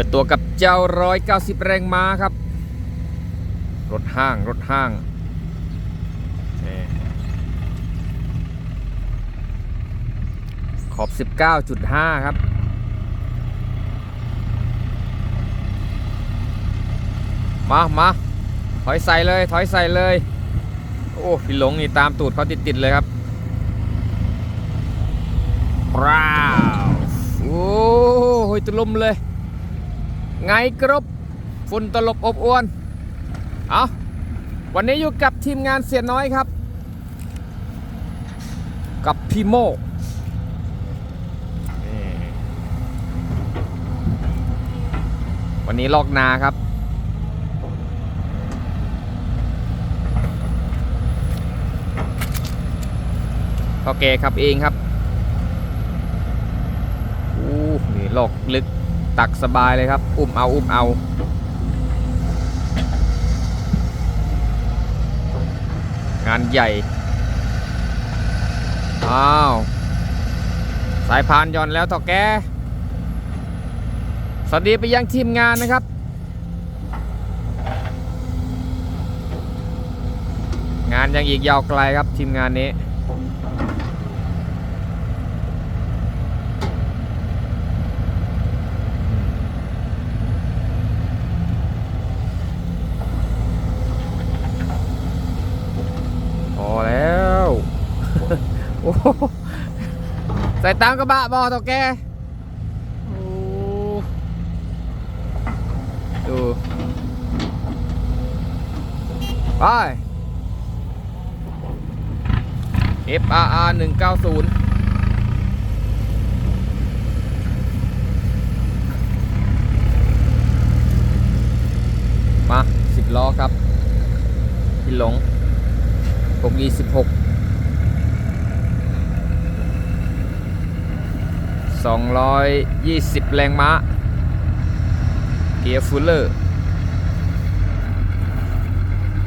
ปิดตัวกับเจ้า 190 แรงม้าครับ รถห้าง รถห้าง ขอบ 19.5 ครับ มา มา ถอยใส่เลย ถอยใส่เลย โอ้ พี่หลงนี่ตามตูดเขาติด ๆ เลยครับปราวโอ้ยตะลุมเลย ไงกรบฝุ่นตลบอบอวน เอาวันนี้อยู่กับทีมงานเสียน้อยครับ กับพี่โมวันนี้ลอกนาครับก็แกขับเองครับอู้นี่ลอกลึก ตักสบายเลยครับ อุ้มเอาอุ้มเอางานใหญ่ อ้าว สายพานย่อนแล้วต่อแก สวัสดีไปยังทีมงานนะครับ งานยังอีกยาวไกลครับทีมงานนี้ พอแล้ว โอ้โห ใส่ตามกระบะบอต่อแกดูไป FRR 190มา 10 ล้อครับ พี่หลงผ มยี่สิบหกสองร้อยยี่สิบแรงม้า เกียร์ฟูลเลอร์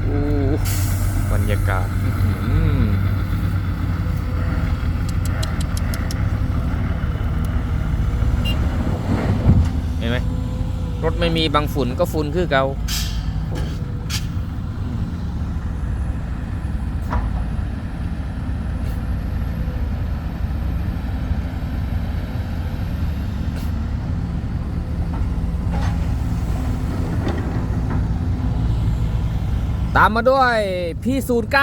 อู้บรรยากาศเห็นไหมรถไม่มีบางฝุ่นก็ฝุ่นคือเก่า ตามมาด้วย P09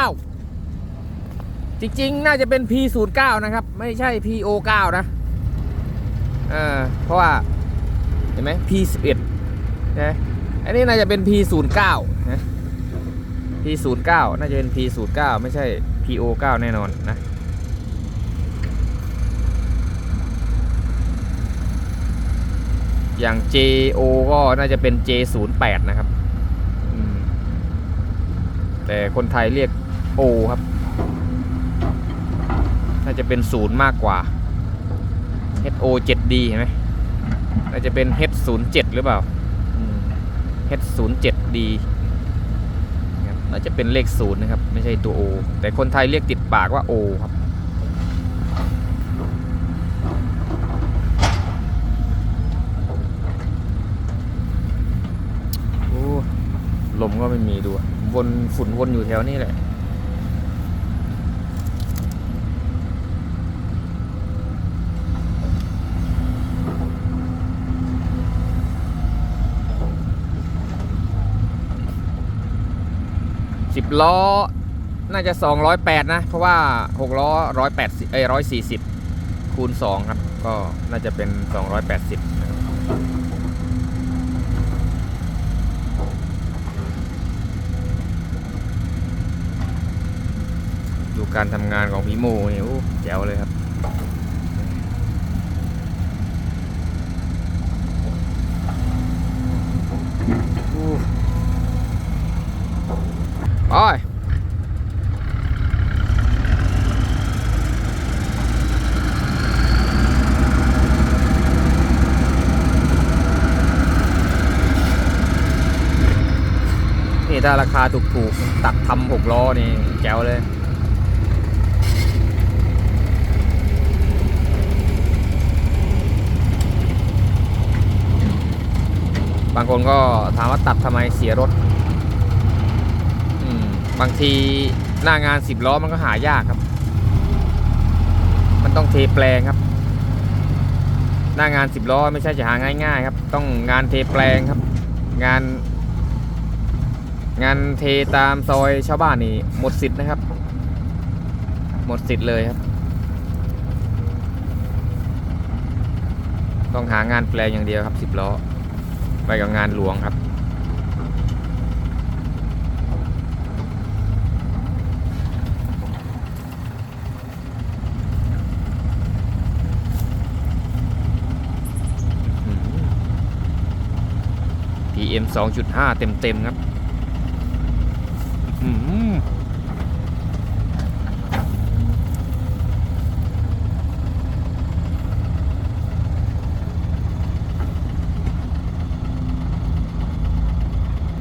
จริงๆ น่าจะเป็น P09 นะครับ ไม่ใช่ PO9 นะเออเพราะว่า เห็นไหม P11 นะอันนี้น่าจะเป็น P09 นะ P09 น่าจะเป็น P09 ไม่ใช่ PO9 แน่นอนนะอย่าง JO ก็น่าจะเป็น J08 นะครับ แต่คนไทยเรียก O ครับ น่าจะเป็นศูนย์มากกว่า HO 7D เห็นไหมน่าจะเป็น H07 หรือเปล่า H07D น่าจะเป็นเลขศูนย์นะครับ ไม่ใช่ตัว O แต่คนไทยเรียกติดปากว่า O ครับลมก็ไม่มีดูอะ วนฝุ่นวนอยู่แถวนี้แหละ สิบล้อ น่าจะ 208 นะ เพราะว่า 6 ล้อ 180เอ้ย140 คูณ 2 ครับ ก็น่าจะเป็น 280นะครับ การทำงานของพี่โมเนี่ยโอ้แจ๋วเลยครับอู้ไปนี่ถ้าราคาถูกๆ ตัดทำหกล้อนี่แจ๋วเลยางคนก็ถามว่าตัดทำไมเสียรถบางทีหน้างานสิบล้อมันก็หายากครับ มันต้องเทแปลงครับ หน้างานสิบล้อไม่ใช่จะหาง่ายๆครับ ต้องงานเทแปลงครับ งาน งานเทตามซอยชาวบ้านนี่หมดสิทธิ์นะครับ หมดสิทธิ์เลยครับ ต้องหางานแปลงอย่างเดียวครับสิบล้อ ไปกับงานหลวงครับ PM 2.5 เต็มเต็มๆครับ อื้อ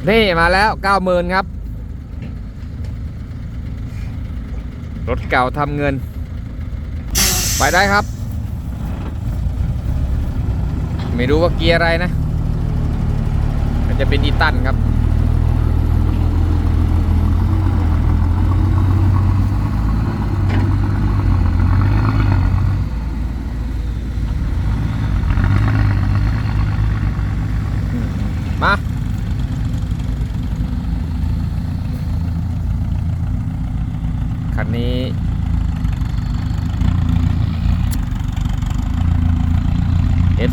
นี่มาแล้ว90,000ครับ รถเก่าทำเงิน ไปได้ครับ ไม่รู้ว่าเกียร์อะไรนะ มันจะเป็นอีตันครับ มา คันนี้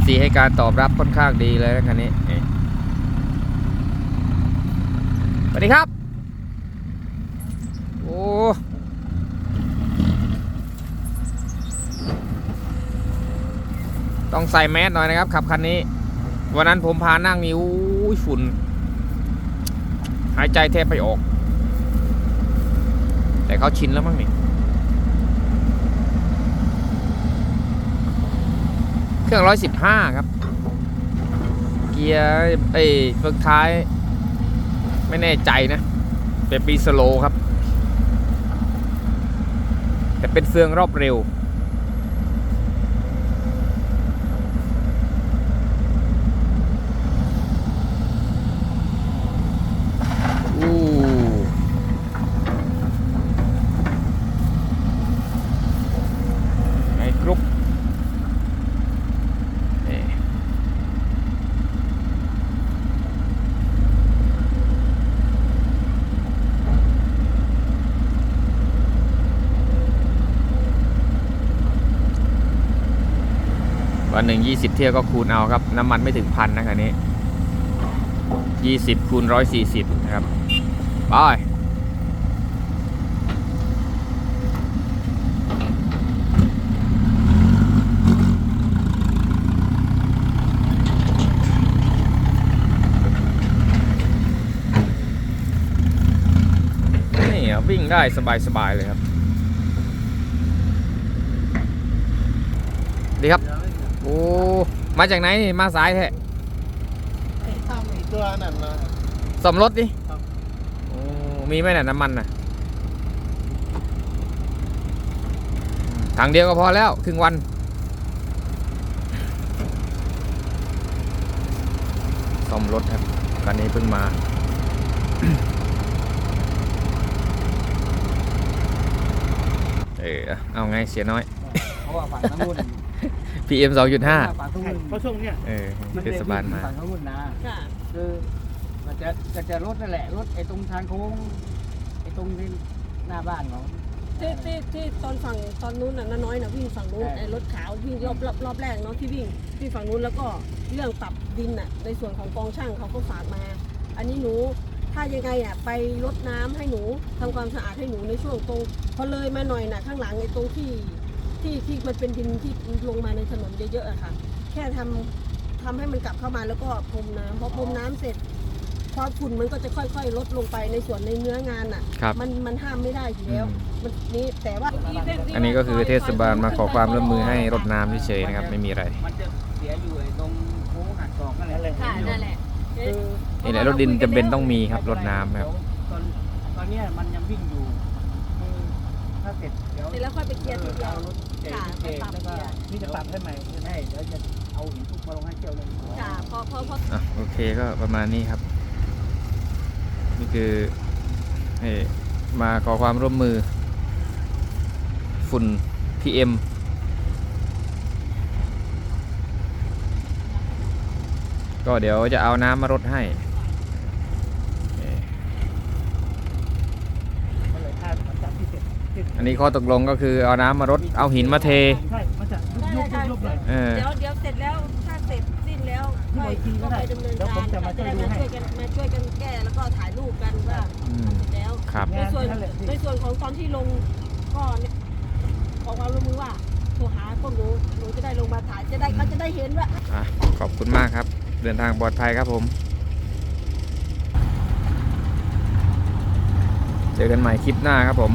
FC ให้การตอบรับค่อนข้างดีเลยนะคันนี้สวัสดีครับ โอ้ต้องใส่แมสหน่อยนะครับขับคันนี้ วันนั้นผมพานั่งนี่อู้ยฝุ่น หายใจแทบไม่ออก แต่เขาชินแล้วมั้งนี่ เค รื่องร้อยสิบห้าครับ เกียร์ไอ้เฟืองท้าย ไม่แน่ใจนะ เป็นปีสโลครับ แต่เป็นเฟืองรอบเร็ว อู้ไอ้กรุ๊ปนี่ วัน หนึ่งยี่สิบเที่ยวก็คูณเอาครับ น้ำมันไม่ถึงพันนะคันนี้ยี่สิบคูณร้อยสี่สิบนะครับไปนี่วิ่งได้สบายๆเลยครับ ดีครับ โอ้ มาจากไหนนี่ มาสายแท้ไอ้ทำไอ้ตัวนั่นนะสมรถดิครับ โอ้มีไหมน่ะน้ำมันน่ะถังเดียวก็พอแล้วครึ่งวัน ซ่อมรถครับคันนี้เพิ่งมา เออเอาไงเสียน้อย เพราะว่าฝั่งน้ำมุ่น PM 2.5 ฝั่งน้ำมุ่นเพราะช่วงเนี้ยเออมันเทศบาลมา ฝั่งน้ำมุ่นนะค่ะ คือมันจะจะจะรถนั่นแหละรถไอ้ตรงทางโค้งไอ้ตรงที่หน้าบ้านเขาที่ที่ที่ตอนฝั่งตอนนู้นน่ะน้าน้อยน่ะวิ่งฝั่งนู้นใช่ ไอ้รถขาววิ่งรอบรอบรอบแรกเนาะที่วิ่งที่ฝั่งนู้นแล้วก็เรื่องปรับดินน่ะในส่วนของกองช่างเขาก็ฝากมา อันนี้หนูถ้ายังไงอะไปรดน้ำให้หนูทำความสะอาดให้หนูในช่วงตรงพอเลยมาหน่อยน่ะข้างหลังไอ้ตรงที่ ที่ที่มันเป็นดินที่ลงมาในถนนเยอะๆอะค่ะ แค่ทำทำให้มันกลับเข้ามาแล้วก็พรมน้ำพอพรมน้ำเสร็จความฝุ่นมันก็จะค่อยๆ ลดลงไปในส่วนในเนื้องานอะครับมันมันห้ามไม่ได้อยู่แล้ว มันนี่แต่ว่า อันนี้ก็คือเทศบาลมาขอความร่วมมือให้รดน้ำเฉยๆนะครับ ไม่มีอะไร มันจะเสียอยู่ไอ้ตรงโค้งหักศอกนั่นแหละค่ะนั่นแหละคือนี่แหละรถดินจำเป็นต้องมีครับรดน้ำครับ ตอนตอนเนี้ยมันยังวิ่งอยู่คือ ถ้าเสร็จเดี๋ยวเสร็จแล้วค่อยไปเคลียร์ทีเดียวเอารถเก๋งค่ะเก๋งไปปรับแล้วก็เกียร์ นี่จะปรับให้ใหม่ใช่เดี๋ยวจะเอาหินทุบมาลงให้เที่ยวหนึงจ้ะพอพอพออะโอเคก็ประมาณนี้ครับ นี่คือให้มาขอความร่วมมือ ฝุ่น PM ก็เดี๋ยวจะเอาน้ำมารดให้เอ่อ มันเลยถ้าหลังจากที่เสร็จเสร็จ อันนี้ข้อตกลงก็คือเอาน้ำมารดเอาหินมาเท ใช่มันจะยุบยุบยุบเลย เออ เดี๋ยวเดี๋ยวเสร็จแล้วถ้าเสร็จสิ้นแล้วค่อยอีกทีก็ก็ได้ไปดำเนินเดี๋ยวกาผมรจะมาจะได้ช่วยดูมาให้ช่วยกันมาช่วยกันแก้แล้วก็ถ่ายรูปกันว่าอืมทำเสร็จแล้ว ครับ ในส่วนในส่วนของตอนที่ลงก็เนี่ยขอความร่วมมือว่าโทรหาพวกหนูหนูจะได้ลงมาถ่ายจะได้เขาจะได้เห็นว่า อะขอบคุณมากครับ เดินทางปลอดภัยครับผม เจอกันใหม่คลิปหน้าครับผม